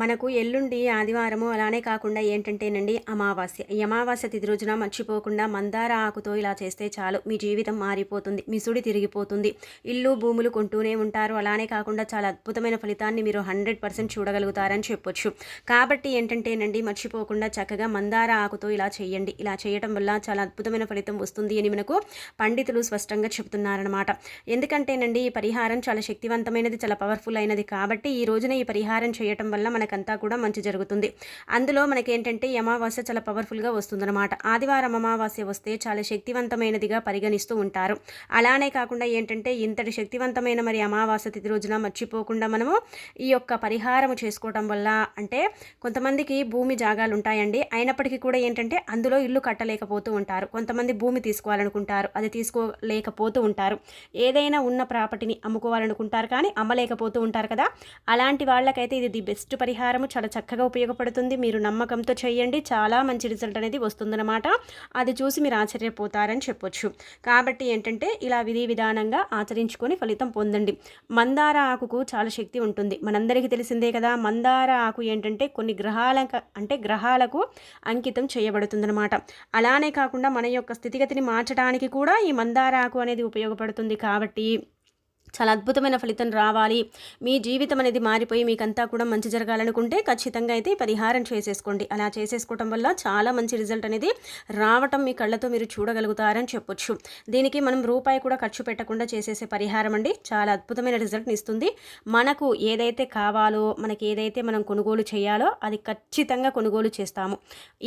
మనకు ఎల్లుండి ఆదివారము అలానే కాకుండా ఏంటంటేనండి అమావాస్య. ఈ అమావాస్య తిథి రోజున మర్చిపోకుండా మందార ఆకుతో ఇలా చేస్తే చాలు. మీ జీవితం మారిపోతుంది మిసుడి తిరిగిపోతుంది. ఇల్లు భూములు కొంటూనే ఉంటారు. అలానే కాకుండా చాలా అద్భుతమైన ఫలితాన్ని మీరు హండ్రెడ్ పర్సెంట్ చూడగలుగుతారని చెప్పొచ్చు. కాబట్టి ఏంటంటేనండి మర్చిపోకుండా చక్కగా మందార ఆకుతో ఇలా చేయండి. ఇలా చేయటం వల్ల చాలా అద్భుతమైన ఫలితం వస్తుంది అని మనకు పండితులు స్పష్టంగా చెబుతున్నారనమాట ఎందుకంటేనండి ఈ పరిహారం చాలా శక్తివంతమైనది చాలా పవర్ఫుల్ అయినది. కాబట్టి ఈ రోజున ఈ పరిహారం చేయటం వల్ల మన మనకంతా కూడా మంచి జరుగుతుంది. అందులో మనకేంటంటే ఈ అమావాస్య చాలా పవర్ఫుల్గా వస్తుందన్నమాట. ఆదివారం అమావాస్య వస్తే చాలా శక్తివంతమైనదిగా పరిగణిస్తూ ఉంటారు. అలానే కాకుండా ఏంటంటే ఇంతటి శక్తివంతమైన మరి అమావాస్య తిథి రోజున మర్చిపోకుండా మనము ఈ యొక్క పరిహారం చేసుకోవడం వల్ల అంటే కొంతమందికి భూమి జాగాలు ఉంటాయండి. అయినప్పటికీ కూడా ఏంటంటే అందులో ఇల్లు కట్టలేకపోతూ ఉంటారు. కొంతమంది భూమి తీసుకోవాలనుకుంటారు. అది తీసుకోలేకపోతూ ఉంటారు. ఏదైనా ఉన్న ప్రాపర్టీని అమ్ముకోవాలనుకుంటారు కానీ అమ్మలేకపోతూ ఉంటారు కదా. అలాంటి వాళ్ళకైతే ఇది ది బెస్ట్ పరిహారము చాలా చక్కగా ఉపయోగపడుతుంది. మీరు నమ్మకంతో చేయండి. చాలా మంచి రిజల్ట్ అనేది వస్తుందన్నమాట. అది చూసి మీరు ఆశ్చర్యపోతారని చెప్పొచ్చు. కాబట్టి ఏంటంటే ఇలా విధి విధానంగా ఆచరించుకొని ఫలితం పొందండి. మందార ఆకుకు చాలా శక్తి ఉంటుంది. మనందరికీ తెలిసిందే కదా మందార ఆకు ఏంటంటే కొన్ని గ్రహాల అంటే గ్రహాలకు అంకితం చేయబడుతుందన్నమాట. అలానే కాకుండా మన యొక్క స్థితిగతిని మార్చడానికి కూడా ఈ మందార ఆకు అనేది ఉపయోగపడుతుంది కాబట్టి చాలా అద్భుతమైన ఫలితం రావాలి. మీ జీవితం అనేది మారిపోయి మీకంతా కూడా మంచి జరగాలనుకుంటే ఖచ్చితంగా అయితే పరిహారం చేసేసుకోండి. అలా చేసేసుకోవటం వల్ల చాలా మంచి రిజల్ట్ అనేది రావటం మీ కళ్ళతో మీరు చూడగలుగుతారని చెప్పొచ్చు. దీనికి మనం రూపాయి కూడా ఖర్చు పెట్టకుండా చేసేసే పరిహారం అండి. చాలా అద్భుతమైన రిజల్ట్ని ఇస్తుంది. మనకు ఏదైతే కావాలో మనకి ఏదైతే మనం కొనుగోలు చేయాలో అది ఖచ్చితంగా కొనుగోలు చేస్తాము.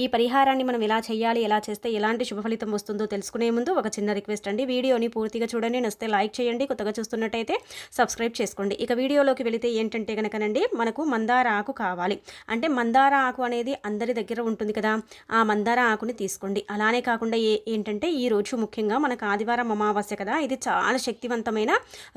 ఈ పరిహారాన్ని మనం ఎలా చేయాలి ఎలా చేస్తే ఎలాంటి శుభ ఫలితం వస్తుందో తెలుసుకునే ముందు ఒక చిన్న రిక్వెస్ట్ అండి. వీడియోని పూర్తిగా చూడండి. నచ్చితే లైక్ చేయండి. కొత్తగా చూస్తున్నట్టు అయితే సబ్స్క్రైబ్ చేసుకోండి. ఇక వీడియోలోకి వెళితే ఏంటంటే కనుకనండి మనకు మందార ఆకు కావాలి. అంటే మందార ఆకు అనేది అందరి దగ్గర ఉంటుంది కదా ఆ మందార ఆకుని తీసుకోండి. అలానే కాకుండా ఏ ఏంటంటే ఈ రోజు ముఖ్యంగా మనకు ఆదివారం అమావాస్య కదా ఇది చాలా శక్తివంతమైన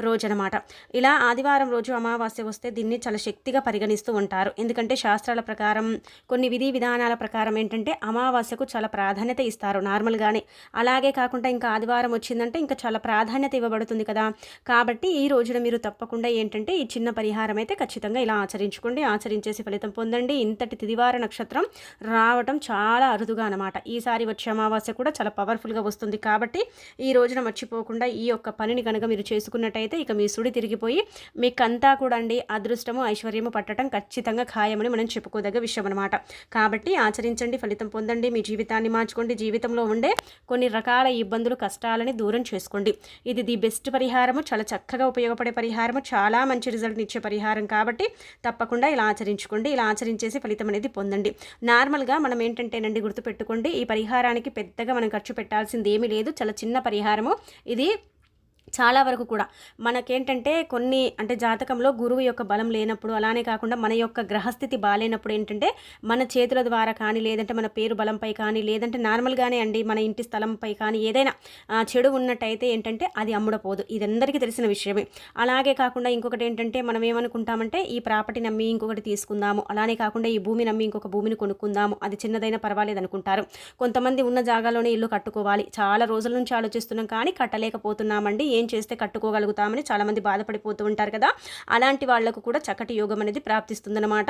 రోజు అనమాట ఇలా ఆదివారం రోజు అమావాస్య వస్తే దీన్ని చాలా శక్తిగా పరిగణిస్తూ ఉంటారు. ఎందుకంటే శాస్త్రాల ప్రకారం కొన్ని విధి విధానాల ప్రకారం ఏంటంటే అమావాస్యకు చాలా ప్రాధాన్యత ఇస్తారు నార్మల్గానే. అలాగే కాకుండా ఇంకా ఆదివారం వచ్చిందంటే ఇంకా చాలా ప్రాధాన్యత ఇవ్వబడుతుంది కదా. కాబట్టి ఈ రోజున మీరు తప్పకుండా ఏంటంటే ఈ చిన్న పరిహారం అయితే ఖచ్చితంగా ఇలా ఆచరించుకోండి. ఆచరించేసి ఫలితం పొందండి. ఇంతటి తిదివార నక్షత్రం రావటం చాలా అరుదుగా అనమాట ఈసారి వచ్చే అమావాస్య కూడా చాలా పవర్ఫుల్గా వస్తుంది కాబట్టి ఈ రోజున మర్చిపోకుండా ఈ యొక్క పనిని కనుక మీరు చేసుకున్నట్టయితే ఇక మీ సుడి తిరిగిపోయి మీకంతా కూడా అండి అదృష్టము ఐశ్వర్యము పట్టడం ఖచ్చితంగా ఖాయమని మనం చెప్పుకోదగ్గ విషయం అనమాట కాబట్టి ఆచరించండి ఫలితం పొందండి మీ జీవితాన్ని మార్చుకోండి. జీవితంలో ఉండే కొన్ని రకాల ఇబ్బందులు కష్టాలని దూరం చేసుకోండి. ఇది ది బెస్ట్ పరిహారము. చాలా చక్క చక్కగా ఉపయోగపడే పరిహారము చాలా మంచి రిజల్ట్ని ఇచ్చే పరిహారం కాబట్టి తప్పకుండా ఇలా ఆచరించుకోండి. ఇలా ఆచరించేసి ఫలితం అనేది పొందండి. నార్మల్గా మనం ఏంటంటేనండి గుర్తుపెట్టుకోండి ఈ పరిహారానికి పెద్దగా మనం ఖర్చు పెట్టాల్సింది ఏమీ లేదు. చాలా చిన్న పరిహారము. ఇది చాలా వరకు కూడా మనకేంటంటే కొన్ని అంటే జాతకంలో గురువు యొక్క బలం లేనప్పుడు అలానే కాకుండా మన యొక్క గ్రహస్థితి బాగాలేనప్పుడు ఏంటంటే మన చేతుల ద్వారా కానీ లేదంటే మన పేరు బలంపై కానీ లేదంటే నార్మల్గానే అండి మన ఇంటి స్థలంపై కానీ ఏదైనా చెడు ఉన్నట్టయితే ఏంటంటే అది అమ్ముడపోదు. ఇది అందరికీ తెలిసిన విషయమే. అలాగే కాకుండా ఇంకొకటి ఏంటంటే మనం ఏమనుకుంటామంటే ఈ ప్రాపర్టీ నమ్మి ఇంకొకటి తీసుకుందాము అలానే కాకుండా ఈ భూమి నమ్మి ఇంకొక భూమిని కొనుక్కుందాము అది చిన్నదైనా పర్వాలేదు అనుకుంటారు. కొంతమంది ఉన్న జాగాలోనే ఇల్లు కట్టుకోవాలి. చాలా రోజుల నుంచి ఆలోచిస్తున్నాం కానీ కట్టలేకపోతున్నామండి. ఏ చేస్తే కట్టుకోగలుగుతామని చాలామంది బాధపడిపోతూ ఉంటారు కదా. అలాంటి వాళ్ళకు కూడా చక్కటి యోగం అనేది ప్రాప్తిస్తుందన్నమాట.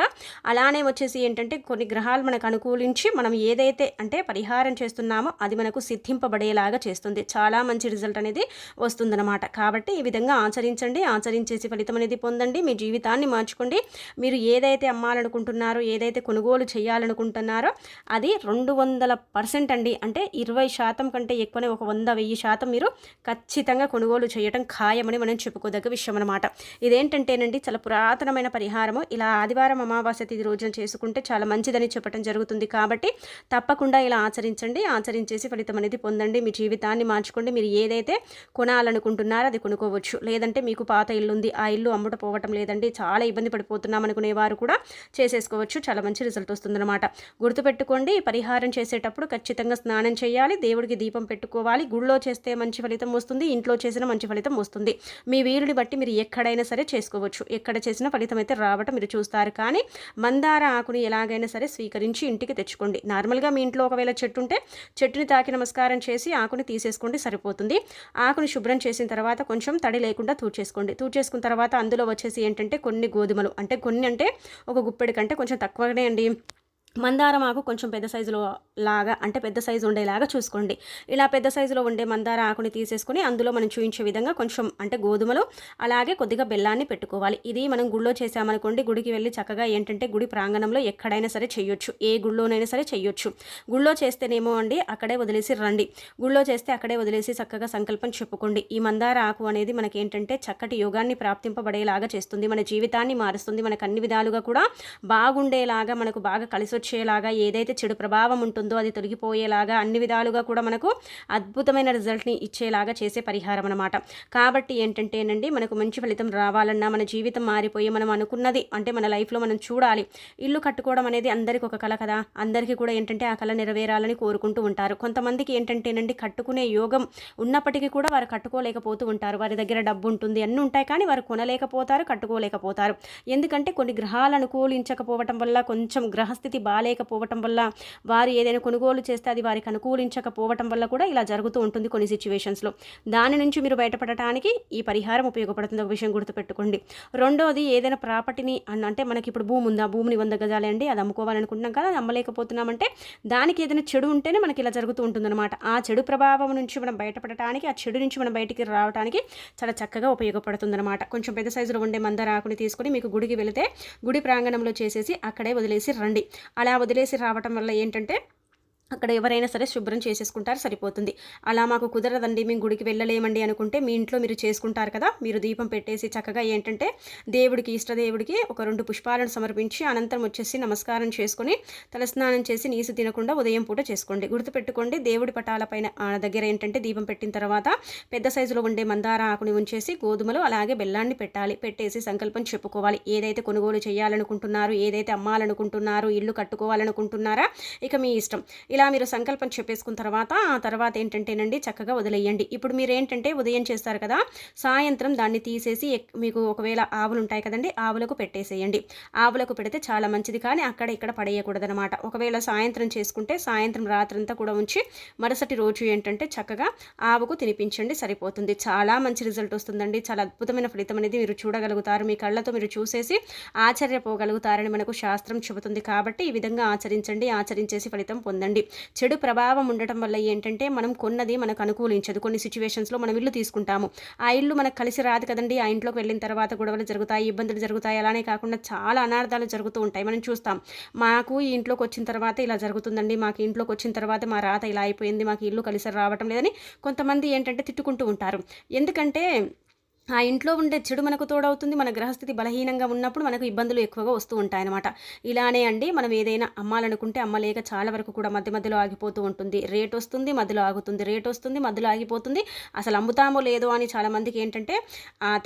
అలానే వచ్చేసి ఏంటంటే కొన్ని గ్రహాలు మనకు అనుకూలించి మనం ఏదైతే అంటే పరిహారం చేస్తున్నామో అది మనకు సిద్ధింపబడేలాగా చేస్తుంది. చాలా మంచి రిజల్ట్ అనేది వస్తుందన్నమాట. కాబట్టి ఈ విధంగా ఆచరించండి. ఆచరించేసి ఫలితం అనేది పొందండి. మీ జీవితాన్ని మార్చుకోండి. మీరు ఏదైతే అమ్మాలనుకుంటున్నారో ఏదైతే కొనుగోలు చేయాలనుకుంటున్నారో అది రెండు వందల పర్సెంట్ అండి. అంటే ఇరవై శాతం కంటే ఎక్కువనే ఒక వంద వెయ్యి శాతం మీరు ఖచ్చితంగా కొనుగోలు చేయటం ఖాయమని మనం చెప్పుకోదగ్గ విషయం అనమాట ఇదేంటంటేనండి చాలా పురాతనమైన పరిహారము. ఇలా ఆదివారం అమావాస్య తిథి రోజున చేసుకుంటే చాలా మంచిదని చెప్పడం జరుగుతుంది. కాబట్టి తప్పకుండా ఇలా ఆచరించండి. ఆచరించేసి ఫలితం అనేది పొందండి. మీ జీవితాన్ని మార్చుకోండి. మీరు ఏదైతే కొనాలనుకుంటున్నారో అది కొనుక్కోవచ్చు. లేదంటే మీకు పాత ఇల్లు ఉంది ఆ ఇల్లు అమ్ముట పోవటం లేదండి. చాలా ఇబ్బంది పడిపోతున్నాం అనుకునే వారు కూడా చేసేసుకోవచ్చు. చాలా మంచి రిజల్ట్ వస్తుందన్నమాట. గుర్తుపెట్టుకోండి పరిహారం చేసేటప్పుడు ఖచ్చితంగా స్నానం చేయాలి. దేవుడికి దీపం పెట్టుకోవాలి. గుళ్ళో చేస్తే మంచి ఫలితం వస్తుంది. ఇంట్లో చేసిన మంచి ఫలితం వస్తుంది. మీ వీలుని బట్టి మీరు ఎక్కడైనా సరే చేసుకోవచ్చు. ఎక్కడ చేసిన ఫలితం అయితే రావటం మీరు చూస్తారు. కానీ మందార ఆకుని ఎలాగైనా సరే స్వీకరించి ఇంటికి తెచ్చుకోండి. నార్మల్గా మీ ఇంట్లో ఒకవేళ చెట్టు ఉంటే చెట్టుని తాకి నమస్కారం చేసి ఆకుని తీసేసుకోండి సరిపోతుంది. ఆకుని శుభ్రం చేసిన తర్వాత కొంచెం తడి లేకుండా తూర్చేసుకోండి. తూర్చేసుకున్న తర్వాత అందులో వచ్చేసి ఏంటంటే కొన్ని గోధుమలు. అంటే కొన్ని అంటే ఒక గుప్పెడి కంటే కొంచెం తక్కువనే అండి. మందారం ఆకు కొంచెం పెద్ద సైజులో లాగా అంటే పెద్ద సైజు ఉండేలాగా చూసుకోండి. ఇలా పెద్ద సైజులో ఉండే మందార ఆకుని తీసేసుకొని అందులో మనం చూపించే విధంగా కొంచెం అంటే గోధుమలు అలాగే కొద్దిగా బెల్లాన్ని పెట్టుకోవాలి. ఇది మనం గుళ్ళో చేసామనుకోండి గుడికి వెళ్ళి చక్కగా ఏంటంటే గుడి ప్రాంగణంలో ఎక్కడైనా సరే చేయొచ్చు. ఏ గుళ్ళోనైనా సరే చేయొచ్చు. గుళ్ళో చేస్తేనేమో అండి అక్కడే వదిలేసి రండి. గుళ్ళో చేస్తే అక్కడే వదిలేసి చక్కగా సంకల్పం చెప్పుకోండి. ఈ మందార ఆకు అనేది మనకి ఏంటంటే చక్కటి యోగాన్ని ప్రాప్తింపబడేలాగా చేస్తుంది. మన జీవితాన్ని మారుస్తుంది. మనకు అన్ని విధాలుగా కూడా బాగుండేలాగా మనకు బాగా కలిసి వచ్చేలాగా ఏదైతే చెడు ప్రభావం ఉంటుందో అది తొలగిపోయేలాగా అన్ని విధాలుగా కూడా మనకు అద్భుతమైన రిజల్ట్ని ఇచ్చేలాగా చేసే పరిహారం అనమాట కాబట్టి ఏంటంటేనండి మనకు మంచి ఫలితం రావాలన్నా మన జీవితం మారిపోయి మనం అనుకున్నది అంటే మన లైఫ్లో మనం చూడాలి. ఇల్లు కట్టుకోవడం అనేది అందరికీ ఒక కళ కదా. అందరికీ కూడా ఏంటంటే ఆ కళ నెరవేరాలని కోరుకుంటూ ఉంటారు. కొంతమందికి ఏంటంటేనండి కట్టుకునే యోగం ఉన్నప్పటికీ కూడా వారు కట్టుకోలేకపోతూ ఉంటారు. వారి దగ్గర డబ్బు ఉంటుంది అన్నీ ఉంటాయి కానీ వారు కొనలేకపోతారు కట్టుకోలేకపోతారు. ఎందుకంటే కొన్ని గ్రహాలు అనుకూలించకపోవటం వల్ల కొంచెం గ్రహస్థితి బాగాలేకపోవటం వల్ల వారు ఏదైనా కొనుగోలు చేస్తే అది వారికి అనుకూలించకపోవటం వల్ల కూడా ఇలా జరుగుతూ ఉంటుంది కొన్ని సిచ్యువేషన్స్లో దాని నుంచి మీరు బయటపడటానికి ఈ పరిహారం ఉపయోగపడుతుంది ఒక విషయం గుర్తుపెట్టుకోండి. రెండోది ఏదైనా ప్రాపర్టీని అంటే మనకి ఇప్పుడు భూమి ఉందా? భూమిని వంద గజాలే అండి అది అమ్ముకోవాలనుకుంటున్నాం కదా అది అమ్మలేకపోతున్నామంటే దానికి ఏదైనా చెడు ఉంటేనే మనకి ఇలా జరుగుతూ ఉంటుందన్నమాట. ఆ చెడు ప్రభావం నుంచి మనం బయటపడటానికి ఆ చెడు నుంచి మనం బయటికి రావడానికి చాలా చక్కగా ఉపయోగపడుతుందన్నమాట. కొంచెం పెద్ద సైజులో ఉండే మందరాకుని తీసుకొని మీకు గుడికి వెళితే గుడి ప్రాంగణంలో చేసేసి అక్కడే వదిలేసి రండి. అలా వదిలేసి రావటం వల్ల ఏంటంటే అక్కడ ఎవరైనా సరే శుభ్రం చేసేసుకుంటారు సరిపోతుంది. అలా మాకు కుదరదండి మేము గుడికి వెళ్ళలేమండి అనుకుంటే మీ ఇంట్లో మీరు చేసుకుంటారు కదా మీరు దీపం పెట్టేసి చక్కగా ఏంటంటే దేవుడికి ఇష్టదేవుడికి ఒక రెండు పుష్పాలను సమర్పించి అనంతరం వచ్చేసి నమస్కారం చేసుకొని తలస్నానం చేసి నీసు తినకుండా ఉదయం పూట చేసుకోండి. గుర్తుపెట్టుకోండి దేవుడి పటాలపైన దగ్గర ఏంటంటే దీపం పెట్టిన తర్వాత పెద్ద సైజులో ఉండే మందార ఆకుని ఉంచేసి గోధుమలు అలాగే బెల్లాన్ని పెట్టాలి. పెట్టేసి సంకల్పం చెప్పుకోవాలి. ఏదైతే కొనుగోలు చేయాలనుకుంటున్నారు ఏదైతే అమ్మాలనుకుంటున్నారు ఇల్లు కట్టుకోవాలనుకుంటున్నారా ఇక మీ ఇష్టం. ఇలా ఇలా మీరు సంకల్పం చెప్పేసుకున్న తర్వాత ఆ తర్వాత ఏంటంటేనండి చక్కగా వదిలేయండి. ఇప్పుడు మీరు ఏంటంటే ఉదయం చేస్తారు కదా సాయంత్రం దాన్ని తీసేసి మీకు ఒకవేళ ఆవులు ఉంటాయి కదండి ఆవులకు పెట్టేసేయండి. ఆవులకు పెడితే చాలా మంచిది కానీ అక్కడ ఇక్కడ పడేయకూడదనమాట. ఒకవేళ సాయంత్రం చేసుకుంటే సాయంత్రం రాత్రంతా కూడా ఉంచి మరుసటి రోజు ఏంటంటే చక్కగా ఆవుకు తినిపించండి సరిపోతుంది. చాలా మంచి రిజల్ట్ వస్తుందండి. చాలా అద్భుతమైన ఫలితం అనేది మీరు చూడగలుగుతారు. మీ కళ్ళతో మీరు చూసేసి ఆశ్చర్యపోగలుగుతారని మనకు శాస్త్రం చెబుతుంది. కాబట్టి ఈ విధంగా ఆచరించండి ఆచరించేసి ఫలితం పొందండి. చెడు ప్రభావం ఉండటం వల్ల ఏంటంటే మనం కొన్నది మనకు అనుకూలించదు. కొన్ని సిచ్యువేషన్స్లో మనం ఇల్లు తీసుకుంటాము. ఆ ఇల్లు మనకు కలిసి రాదు కదండి. ఆ ఇంట్లోకి వెళ్ళిన తర్వాత గొడవలు జరుగుతాయి ఇబ్బందులు జరుగుతాయి. అలానే కాకుండా చాలా అనార్థాలు జరుగుతూ ఉంటాయి. మనం చూస్తాం మాకు ఈ ఇంట్లోకి వచ్చిన తర్వాత ఇలా జరుగుతుందండి. మాకు ఇంట్లోకి వచ్చిన తర్వాత మా రాత ఇలా అయిపోయింది. మాకు ఇల్లు కలిసి రావటం లేదని కొంతమంది ఏంటంటే తిట్టుకుంటూ ఉంటారు. ఎందుకంటే ఆ ఇంట్లో ఉండే చెడు మనకు తోడవుతుంది మన గ్రహస్థితి బలహీనంగా ఉన్నప్పుడు మనకు ఇబ్బందులు ఎక్కువగా వస్తూ ఉంటాయన్నమాట. ఇలానే అండి మనం ఏదైనా అమ్మాలనుకుంటే అమ్మలేక చాలా వరకు కూడా మధ్య మధ్యలో ఆగిపోతూ ఉంటుంది. రేట్ వస్తుంది మధ్యలో ఆగుతుంది. రేట్ వస్తుంది మధ్యలో ఆగిపోతుంది. అసలు అమ్ముతామో లేదో అని చాలా మందికి ఏంటంటే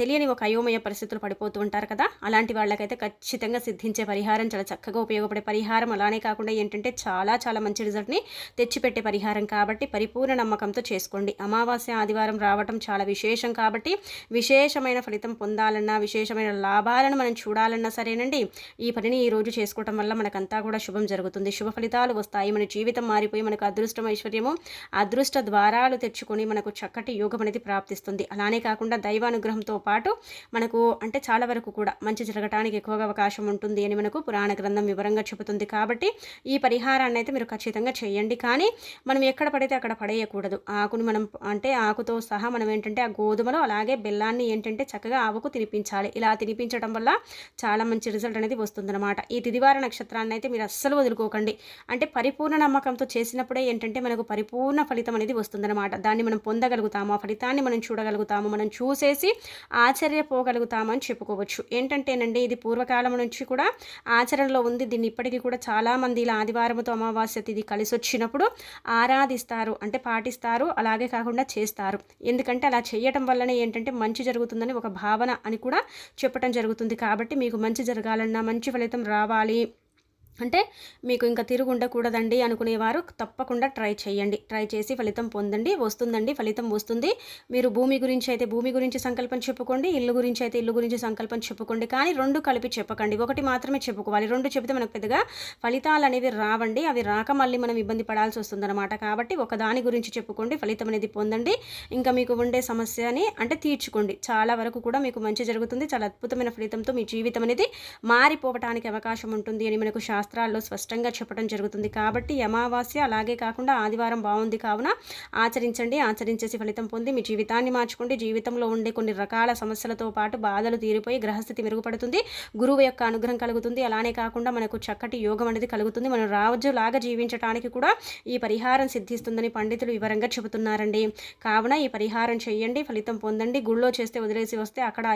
తెలియని ఒక అయోమయ పరిస్థితులు పడిపోతూ ఉంటారు కదా. అలాంటి వాళ్ళకైతే ఖచ్చితంగా సిద్ధించే పరిహారం చాలా చక్కగా ఉపయోగపడే పరిహారం. అలానే కాకుండా ఏంటంటే చాలా చాలా మంచి రిజల్ట్ని తెచ్చిపెట్టే పరిహారం కాబట్టి పరిపూర్ణ నమ్మకంతో చేసుకోండి. అమావాస్య ఆదివారం రావటం చాలా విశేషం కాబట్టి విశేష విశేషమైన ఫలితం పొందాలన్నా విశేషమైన లాభాలను మనం చూడాలన్నా సరేనండి. ఈ పనిని ఈ రోజు చేసుకోవటం వల్ల మనకంతా కూడా శుభం జరుగుతుంది. శుభ ఫలితాలు వస్తాయి. మన జీవితం మారిపోయి మనకు అదృష్టం ఐశ్వర్యము అదృష్ట ద్వారాలు తెచ్చుకొని మనకు చక్కటి యోగం అనేది ప్రాప్తిస్తుంది. అలానే కాకుండా దైవానుగ్రహంతో పాటు మనకు అంటే చాలా వరకు కూడా మంచి జరగటానికి ఎక్కువగా అవకాశం ఉంటుంది అని మనకు పురాణ గ్రంథం వివరంగా చెబుతుంది. కాబట్టి ఈ పరిహారాన్ని అయితే మీరు ఖచ్చితంగా చేయండి. కానీ మనం ఎక్కడ పడితే అక్కడ పడేయకూడదు. ఆకుని మనం అంటే ఆకుతో సహా మనం ఏంటంటే ఆ గోధుమలు అలాగే బెల్లాన్ని దాన్ని ఏంటంటే చక్కగా ఆవుకు తినిపించాలి. ఇలా తినిపించడం వల్ల చాలా మంచి రిజల్ట్ అనేది వస్తుందన్నమాట. ఈ తిదివార నక్షత్రాన్ని అయితే మీరు అస్సలు వదులుకోకండి. అంటే పరిపూర్ణ నమ్మకంతో చేసినప్పుడే ఏంటంటే మనకు పరిపూర్ణ ఫలితం అనేది వస్తుందన్నమాట. దాన్ని మనం పొందగలుగుతాము. ఆ ఫలితాన్ని మనం చూడగలుగుతాము. మనం చూసేసి ఆశ్చర్యపోగలుగుతామని చెప్పుకోవచ్చు. ఏంటంటేనండి ఇది పూర్వకాలం నుంచి కూడా ఆచరణలో ఉంది. దీన్ని ఇప్పటికీ కూడా చాలామంది ఇలా ఆదివారంతో అమావాస్య తిది కలిసి వచ్చినప్పుడు ఆరాధిస్తారు. అంటే పాటిస్తారు. అలాగే కాకుండా చేస్తారు. ఎందుకంటే అలా చేయటం వల్లనే ఏంటంటే మంచి జరుగుతుందని ఒక భావన అని కూడా చెప్పటం జరుగుతుంది. కాబట్టి మీకు మంచి జరగాలన్నా మంచి ఫలితం రావాలి. అంటే మీకు ఇంకా తిరుగు ఉండకూడదండి అనుకునేవారు తప్పకుండా ట్రై చేయండి. ట్రై చేసి ఫలితం పొందండి వస్తుందండి ఫలితం వస్తుంది. మీరు భూమి గురించి అయితే భూమి గురించి సంకల్పం చెప్పుకోండి ఇల్లు గురించి అయితే ఇల్లు గురించి సంకల్పం చెప్పుకోండి. కానీ రెండు కలిపి చెప్పకండి. ఒకటి మాత్రమే చెప్పుకోవాలి. రెండు చెబితే మనకు పెద్దగా ఫలితాలు అనేవి రావండి. అవి రాక మళ్ళీ మనం ఇబ్బంది పడాల్సి వస్తుందన్నమాట. కాబట్టి ఒక దాని గురించి చెప్పుకోండి ఫలితం అనేది పొందండి. ఇంకా మీకు ఉండే సమస్యని అంటే తీర్చుకోండి. చాలా వరకు కూడా మీకు మంచి జరుగుతుంది. చాలా అద్భుతమైన ఫలితంతో మీ జీవితం అనేది మారిపోవటానికి అవకాశం ఉంటుంది అని మనకు శాస్త్రం శాస్త్రాల్లో స్పష్టంగా చెప్పడం జరుగుతుంది కాబట్టి అమావాస్య అలాగే కాకుండా ఆదివారం బాగుంది కావున ఆచరించండి. ఆచరించేసి ఫలితం పొంది మీ జీవితాన్ని మార్చుకోండి. జీవితంలో ఉండే కొన్ని రకాల సమస్యలతో పాటు బాధలు తీరిపోయి గ్రహస్థితి మెరుగుపడుతుంది. గురువు యొక్క అనుగ్రహం కలుగుతుంది. అలానే కాకుండా మనకు చక్కటి యోగం అనేది కలుగుతుంది. మనం రాజులాగా జీవించడానికి కూడా ఈ పరిహారం సిద్ధిస్తుందని పండితులు వివరంగా చెబుతున్నారండి. కావున ఈ పరిహారం చేయండి. ఫలితం పొందండి. గుళ్ళో చేస్తే వదిలేసి వస్తే అక్కడ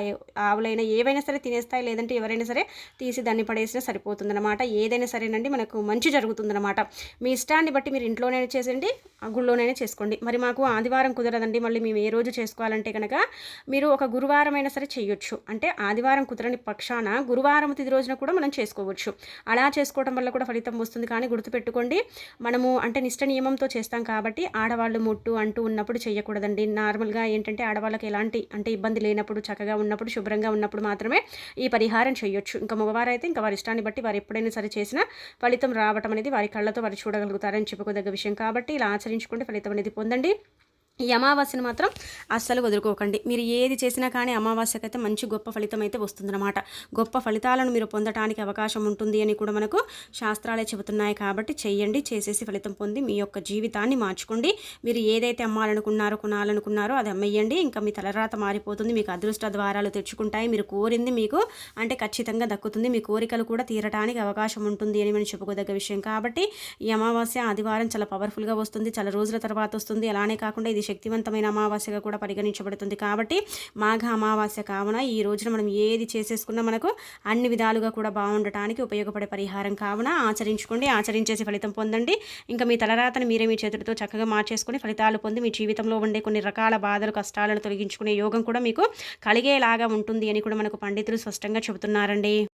ఆవులైనా ఏవైనా సరే తినేస్తాయి. లేదంటే ఎవరైనా సరే తీసి దాన్ని పడేసినా సరిపోతుందన్నమాట. ఏదైనా ఏదైనా సరేనండి మనకు మంచి జరుగుతుందన్నమాట. మీ ఇష్టాన్ని బట్టి మీరు ఇంట్లోనే చేసేయండి గుళ్ళోనైనా చేసుకోండి. మరి మాకు ఆదివారం కుదరదండి మళ్ళీ మేము ఏ రోజు చేసుకోవాలంటే కనుక మీరు ఒక గురువారం అయినా సరే చేయొచ్చు. అంటే ఆదివారం కుదరని పక్షాన గురువారం తిది రోజున కూడా మనం చేసుకోవచ్చు. అలా చేసుకోవడం వల్ల కూడా ఫలితం వస్తుంది. కానీ గుర్తుపెట్టుకోండి మనము అంటే నిష్ట నియమంతో చేస్తాం కాబట్టి ఆడవాళ్ళు ముట్టు అంటూ ఉన్నప్పుడు చేయకూడదండి. నార్మల్గా ఏంటంటే ఆడవాళ్ళకి ఎలాంటి అంటే ఇబ్బంది లేనప్పుడు చక్కగా ఉన్నప్పుడు శుభ్రంగా ఉన్నప్పుడు మాత్రమే ఈ పరిహారం చేయొచ్చు. ఇంకా మగవారు అయితే ఇంకా వారి ఇష్టాన్ని బట్టి వారు ఎప్పుడైనా సరే చేసి చేసిన ఫలితం రావటం అనేది వారి కళ్ళతో వారు చూడగలుగుతారని చెప్పుకోదగ్గ విషయం. కాబట్టి ఇలా ఆచరించుకుంటే ఫలితం అనేది పొందండి. ఈ అమావాస్యను మాత్రం అస్సలు వదులుకోకండి. మీరు ఏది చేసినా కానీ అమావాస్యకైతే మంచి గొప్ప ఫలితం అయితే వస్తుందన్నమాట. గొప్ప ఫలితాలను మీరు పొందటానికి అవకాశం ఉంటుంది అని కూడా మనకు శాస్త్రాలే చెబుతున్నాయి కాబట్టి చెయ్యండి చేసేసి ఫలితం పొంది మీ యొక్క జీవితాన్ని మార్చుకోండి. మీరు ఏదైతే అమ్మాలనుకున్నారో కొనాలనుకున్నారో అది అమ్మేయండి. ఇంకా మీ తలరాత మారిపోతుంది మీకు అదృష్ట ద్వారాలు తెచ్చుకుంటాయి. మీరు కోరింది మీకు అంటే ఖచ్చితంగా దక్కుతుంది. మీ కోరికలు కూడా తీరటానికి అవకాశం ఉంటుంది అని మనం చెప్పుకోదగ్గ విషయం. కాబట్టి ఈ అమావాస్య ఆదివారం చాలా పవర్ఫుల్గా వస్తుంది. చాలా రోజుల తర్వాత వస్తుంది. అలానే కాకుండా ఇది శక్తివంతమైన అమావాస్యగా కూడా పరిగణించబడుతుంది. కాబట్టి మాఘ అమావాస్య కావున ఈ రోజున మనం ఏది చేసేసుకున్నా మనకు అన్ని విధాలుగా కూడా బాగుండటానికి ఉపయోగపడే పరిహారం కావున ఆచరించుకోండి. ఆచరించేసి ఫలితం పొందండి. ఇంకా మీ తలరాతను మీరే మీ చేతులతో చక్కగా మార్చేసుకుని ఫలితాలు పొంది మీ జీవితంలో ఉండే కొన్ని రకాల బాధలు కష్టాలను తొలగించుకునే యోగం కూడా మీకు కలిగేలాగా ఉంటుంది అని కూడా మనకు పండితులు స్పష్టంగా చెబుతున్నారండి.